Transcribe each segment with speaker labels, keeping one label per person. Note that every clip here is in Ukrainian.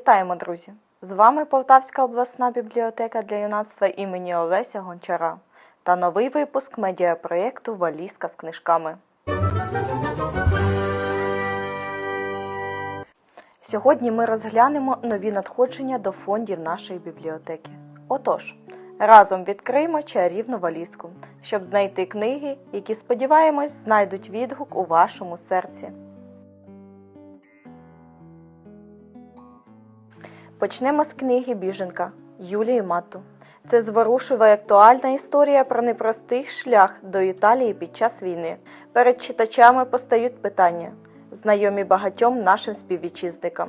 Speaker 1: Вітаємо, друзі! З вами Полтавська обласна бібліотека для юнацтва імені Олеся Гончара та новий випуск медіапроєкту Валізка з книжками. Сьогодні ми розглянемо нові надходження до фондів нашої бібліотеки. Отож, разом відкриємо чарівну валізку, щоб знайти книги, які, сподіваємось, знайдуть відгук у вашому серці. Почнемо з книги Біженка Юлії Мату. Це зворушива і актуальна історія про непростий шлях до Італії під час війни. Перед читачами постають питання, знайомі багатьом нашим співвітчизникам: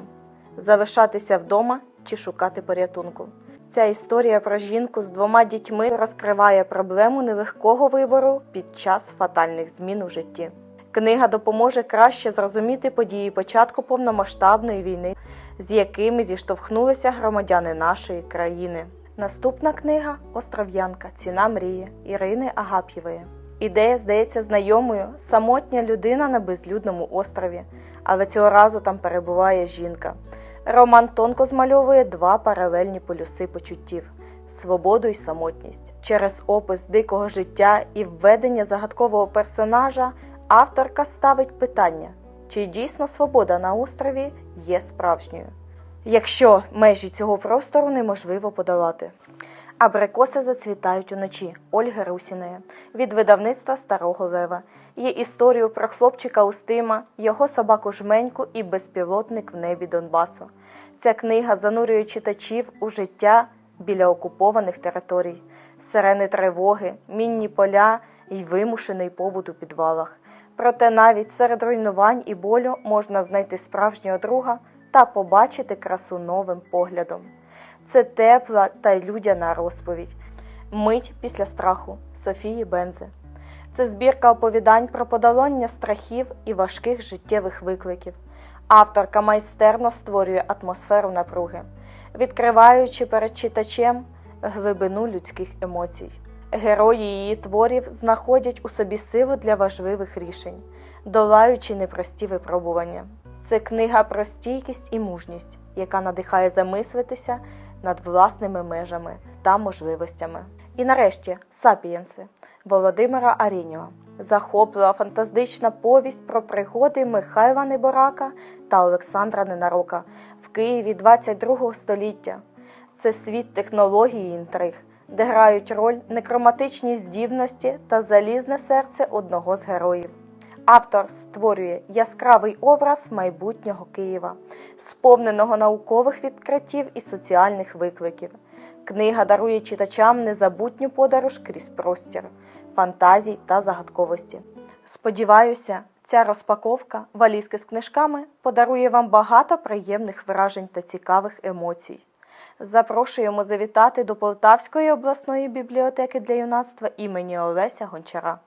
Speaker 1: залишатися вдома чи шукати порятунку. Ця історія про жінку з двома дітьми розкриває проблему нелегкого вибору під час фатальних змін у житті. Книга допоможе краще зрозуміти події початку повномасштабної війни, з якими зіштовхнулися громадяни нашої країни. Наступна книга Остров'янка. Ціна мрії Ірини Агап'євої. Ідея здається знайомою самотня людина на безлюдному острові, але цього разу там перебуває жінка. Роман тонко змальовує два паралельні полюси почуттів свободу і самотність. Через опис дикого життя і введення загадкового персонажа авторка ставить питання, чи дійсно свобода на острові є справжньою, якщо межі цього простору неможливо подолати. Абрикоси зацвітають уночі Ольги Русіної від видавництва Старого Лева. Є історію про хлопчика Устима, його собаку жменьку і безпілотник в небі Донбасу. Ця книга занурює читачів у життя біля окупованих територій, сирени тривоги, мінні поля й вимушений побут у підвалах. Проте навіть серед руйнувань і болю можна знайти справжнього друга та побачити красу новим поглядом. Це тепла та й людяна розповідь. Мить після страху Софії Бензи. Це збірка оповідань про подолання страхів і важких життєвих викликів. Авторка майстерно створює атмосферу напруги, відкриваючи перед читачем глибину людських емоцій. Герої її творів знаходять у собі силу для важливих рішень, долаючи непрості випробування. Це книга про стійкість і мужність, яка надихає замислитися над власними межами та можливостями. І нарешті Сапієнси Володимира Арінєва. Захоплива фантастична повість про пригоди Михайла Неборака та Олександра Ненарока в Києві 22 століття. Це світ технологій і інтриг, де грають роль некроматичні здібності та залізне серце одного з героїв. Автор створює яскравий образ майбутнього Києва, сповненого наукових відкриттів і соціальних викликів. Книга дарує читачам незабутню подорож крізь простір, фантазій та загадковості. Сподіваюся, ця розпаковка валізки з книжками подарує вам багато приємних вражень та цікавих емоцій. Запрошуємо завітати до Полтавської обласної бібліотеки для юнацтва імені Олеся Гончара.